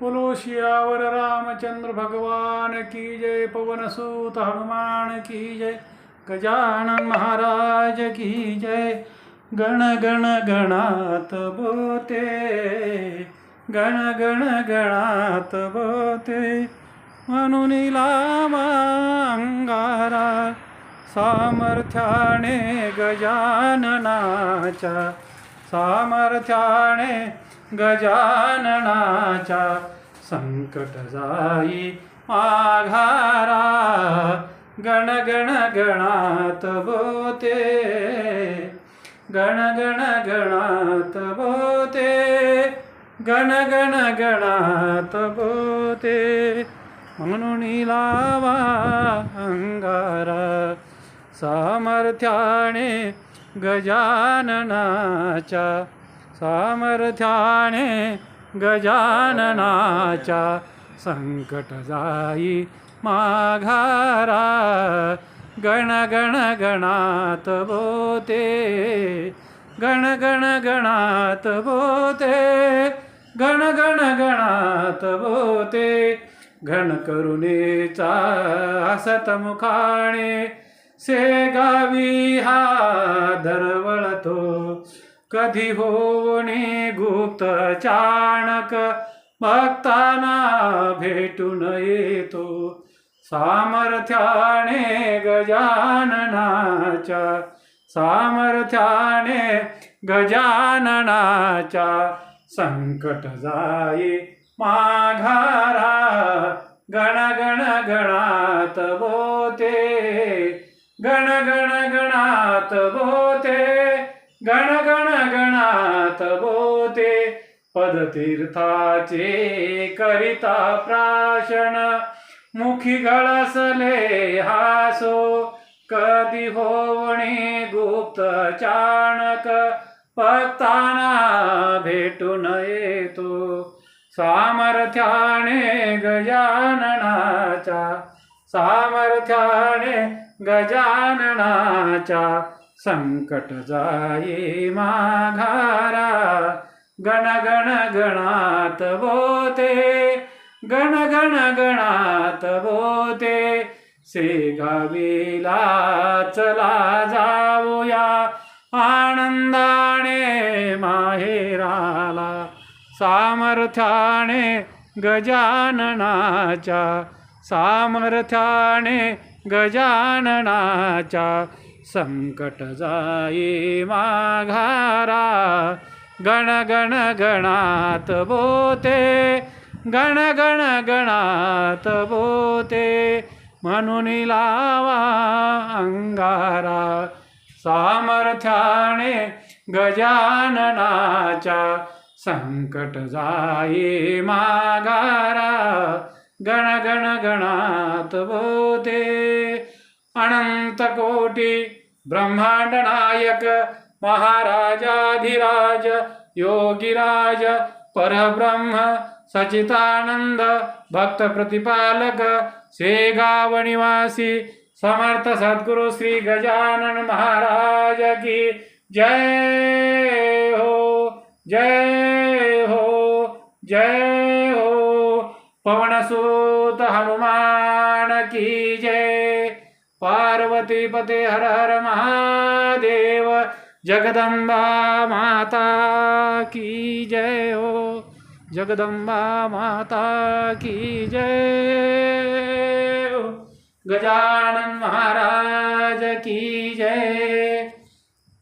बोलो रामचंद्र भगवान की जय पवन सूत हनुमान की जय गजानन महाराज की जय। गण गण गणात बोते गण गण गणात बोते। म्हणून अंगारा सामर्थ्याने गजाननाच्या सामर्थ्याने गजाननाच्या संकट जाई माघारा गण गण गणात बोते. गण गण गणात बोते. गण गण गणात बोते. म्हणून लावा अंगारा सामर्थ्याने गजाननाच्या सामर्थ्याने गजाननाच्या संकट जाई माघारा गण गण गणात बोते गण गण गणात बोते गण गण गणात बोते घण करुणेचा हसत मुखाणे से गावी हा दरवळतो कधी होणे गुप्त चाणक भक्ताना भेटून येतो. सामर्थ्याने गजाननाच्या सामर्थ्याने गजाननाच्या संकट जाई माघारा गण गण गणात बोते गण गण गणात बोते. गण गण गणात बोते पदतीर्थाचे करिता प्राशन. मुखी गळसले हासो कधी होवणे गुप्त चाणक. भक्ताना भेटून येतो सामर्थ्याने गजाननाच्या. सामर्थ्याने गजाननाच्या संकट जाई माघारा गण गण गणात बोते गण गण गणात बोते से गावीला चला जाऊया आनंदाने माहेराला सामर्थ्याने गजाननाच्या सामर्थ्याने गजाननाच्या संकट जाई माघारा गण गण गणात बोते गण गण गणात बोते म्हणून लावा अंगारा सामर्थ्याने गजाननाच्या संकट जाई माघारा गण गण गणात बोते. अनंतकोटी कोटी महाराजाधिराज योगीराज परब्रह्म सचितानंद भक्त प्रतिपालक सेगाव निवासी समर्थ सद्गुरु श्री गजानन महाराज की जय हो जय हो जय हो। पवनसूत हनुमान की जय। पार्वती पते हर हर महादेव जगदंबा माता की जय हो। जगदंबा माता की जय हो। गजानन महाराज की जय